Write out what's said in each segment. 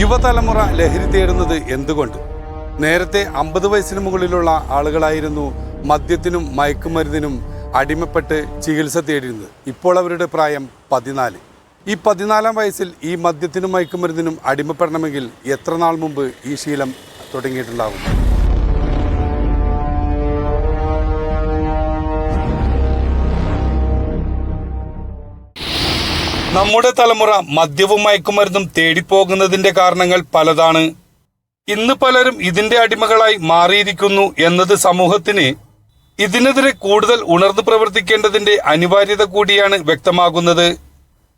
യുവതലമുറ ലഹരി തേടുന്നത് എന്തുകൊണ്ട്? നേരത്തെ അമ്പത് വയസ്സിന് മുകളിലുള്ള ആളുകളായിരുന്നു മദ്യത്തിനും മയക്കുമരുന്നിനും അടിമപ്പെട്ട് ചികിത്സ തേടിയിരുന്നത്. ഇപ്പോൾ അവരുടെ പ്രായം പതിനാല്. ഈ പതിനാലാം വയസ്സിൽ ഈ മദ്യത്തിനും മയക്കുമരുന്നിനും അടിമപ്പെടണമെങ്കിൽ എത്ര നാൾ മുമ്പ് ഈ ശീലം തുടങ്ങിയിട്ടുണ്ടാകും? നമ്മുടെ തലമുറ മദ്യവും മയക്കുമരുന്നും തേടിപ്പോകുന്നതിന്റെ കാരണങ്ങൾ പലതാണ്. ഇന്ന് പലരും ഇതിന്റെ അടിമകളായി മാറിയിരിക്കുന്നു എന്നത് സമൂഹത്തിന് ഇതിനെതിരെ കൂടുതൽ ഉണർന്നു പ്രവർത്തിക്കേണ്ടതിന്റെ അനിവാര്യത കൂടിയാണ് വ്യക്തമാകുന്നത്.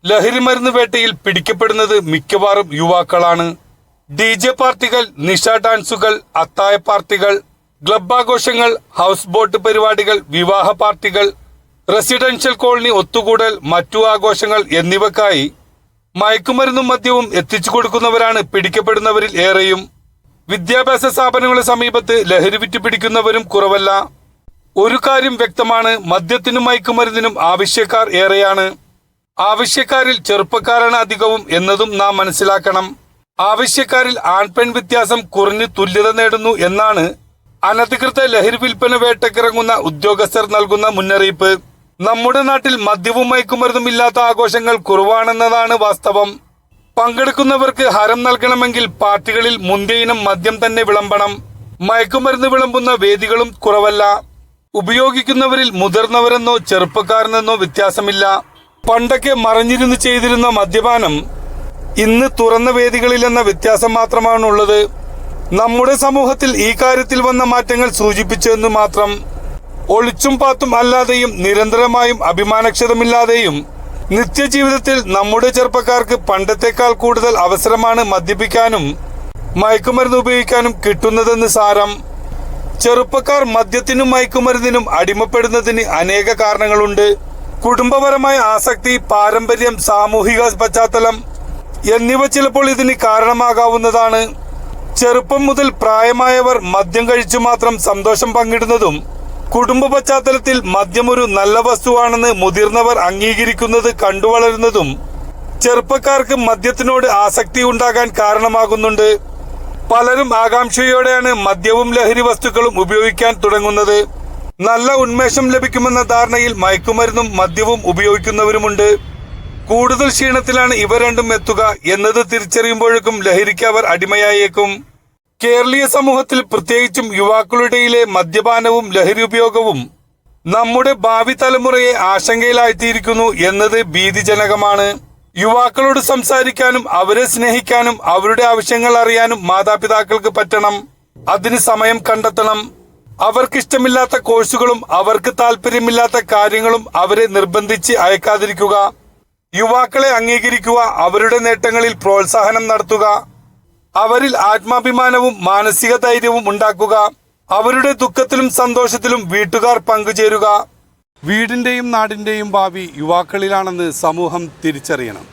ലഹരിമരുന്ന് വേട്ടയിൽ പിടിക്കപ്പെടുന്നത് മിക്കവാറും യുവാക്കളാണ്. ഡി ജെ പാർട്ടികൾ നിഷ ഡാൻസുകൾ അത്തായ പാർട്ടികൾ ക്ലബ് ആഘോഷങ്ങൾ ഹൗസ് ബോട്ട് പരിപാടികൾ വിവാഹ പാർട്ടികൾ റെസിഡൻഷ്യൽ കോളനി ഒത്തുകൂടൽ മറ്റു ആഘോഷങ്ങൾ എന്നിവക്കായി മയക്കുമരുന്നും മദ്യവും എത്തിച്ചു കൊടുക്കുന്നവരാണ് പിടിക്കപ്പെടുന്നവരിൽ ഏറെയും. വിദ്യാഭ്യാസ സ്ഥാപനങ്ങളുടെ സമീപത്ത് ലഹരി വിറ്റ് പിടിക്കുന്നവരും കുറവല്ല. ഒരു കാര്യം വ്യക്തമാണ് മദ്യത്തിനും മയക്കുമരുന്നിനും ആവശ്യക്കാർ ഏറെയാണ്. ആവശ്യക്കാരിൽ ചെറുപ്പക്കാരാണ് അധികവും എന്നതും നാം മനസ്സിലാക്കണം. ആവശ്യക്കാരിൽ ആൺപെൺ വ്യത്യാസം കുറഞ്ഞു തുല്യത നേടുന്നു എന്നാണ് അനധികൃത ലഹരി വിൽപ്പന വേട്ടക്കിറങ്ങുന്ന ഉദ്യോഗസ്ഥർ നൽകുന്ന മുന്നറിയിപ്പ്. നമ്മുടെ നാട്ടിൽ മദ്യവും മയക്കുമരുന്നും ഇല്ലാത്ത ആഘോഷങ്ങൾ കുറവാണെന്നതാണ് വാസ്തവം. പങ്കെടുക്കുന്നവർക്ക് ഹരം നൽകണമെങ്കിൽ പാർട്ടികളിൽ മുന്തിയ മദ്യം തന്നെ വിളമ്പണം. മയക്കുമരുന്ന് വിളമ്പുന്ന വേദികളും കുറവല്ല. ഉപയോഗിക്കുന്നവരിൽ മുതിർന്നവരെന്നോ ചെറുപ്പക്കാരനെന്നോ വ്യത്യാസമില്ല. പണ്ടൊക്കെ മറഞ്ഞിരുന്ന് ചെയ്തിരുന്ന മദ്യപാനം ഇന്ന് തുറന്ന വേദികളിലെന്ന വ്യത്യാസം മാത്രമാണുള്ളത്. നമ്മുടെ സമൂഹത്തിൽ ഈ കാര്യത്തിൽ വന്ന മാറ്റങ്ങൾ സൂചിപ്പിച്ചെന്ന് മാത്രം ഒളിച്ചും പാത്തും അല്ലാതെയും നിരന്തരമായും അഭിമാനക്ഷതമില്ലാതെയും നിത്യജീവിതത്തിൽ നമ്മുടെ ചെറുപ്പക്കാർക്ക് പണ്ടത്തെക്കാൾ കൂടുതൽ അവസരമാണ് മദ്യപിക്കാനും മയക്കുമരുന്ന് ഉപയോഗിക്കാനും കിട്ടുന്നതെന്ന് സാരം. ചെറുപ്പക്കാർ മദ്യത്തിനും മയക്കുമരുന്നിനും അടിമപ്പെടുന്നതിന് അനേക കാരണങ്ങളുണ്ട്. കുടുംബപരമായ ആസക്തി പാരമ്പര്യം സാമൂഹിക പശ്ചാത്തലം എന്നിവ ചിലപ്പോൾ ഇതിന് കാരണമാകാവുന്നതാണ്. ചെറുപ്പം മുതൽ പ്രായമായവർ മദ്യം കഴിച്ചു മാത്രം സന്തോഷം പങ്കിടുന്നതും കുടുംബ പശ്ചാത്തലത്തിൽ ഒരു നല്ല വസ്തുവാണെന്ന് മുതിർന്നവർ അംഗീകരിക്കുന്നത് കണ്ടുവളരുന്നതും ചെറുപ്പക്കാർക്ക് മദ്യത്തിനോട് ആസക്തി ഉണ്ടാകാൻ കാരണമാകുന്നുണ്ട്. പലരും ആകാംക്ഷയോടെയാണ് മദ്യവും ലഹരി വസ്തുക്കളും ഉപയോഗിക്കാൻ തുടങ്ങുന്നത്. നല്ല ഉന്മേഷം ലഭിക്കുമെന്ന ധാരണയിൽ മയക്കുമരുന്നും മദ്യവും ഉപയോഗിക്കുന്നവരുമുണ്ട്. കൂടുതൽ ക്ഷീണത്തിലാണ് ഇവ രണ്ടും എത്തുക എന്നത് തിരിച്ചറിയുമ്പോഴേക്കും ലഹരിക്ക് അവർ അടിമയായേക്കും. കേരളീയ സമൂഹത്തിൽ പ്രത്യേകിച്ചും യുവാക്കളുടെയിലെ മദ്യപാനവും ലഹരി ഉപയോഗവും നമ്മുടെ ഭാവി തലമുറയെ ആശങ്കയിലായിത്തീരിക്കുന്നു എന്നത് ഭീതിജനകമാണ്. യുവാക്കളോട് സംസാരിക്കാനും അവരെ സ്നേഹിക്കാനും അവരുടെ ആവശ്യങ്ങൾ അറിയാനും മാതാപിതാക്കൾക്ക് പറ്റണം. അതിന് സമയം കണ്ടെത്തണം. അവർക്കിഷ്ടമില്ലാത്ത കോഴ്സുകളും അവർക്ക് താല്പര്യമില്ലാത്ത കാര്യങ്ങളും അവരെ നിർബന്ധിച്ച് അയക്കാതിരിക്കുക. യുവാക്കളെ അംഗീകരിക്കുക അവരുടെ നേട്ടങ്ങളിൽ പ്രോത്സാഹനം നടത്തുക. അവരിൽ ആത്മാഭിമാനവും മാനസിക ധൈര്യവും ഉണ്ടാക്കുക. അവരുടെ ദുഃഖത്തിലും സന്തോഷത്തിലും വീട്ടുകാർ പങ്കുചേരുക. വീടിന്റെയും നാടിന്റെയും ഭാവി യുവാക്കളിലാണെന്ന് സമൂഹം തിരിച്ചറിയണം.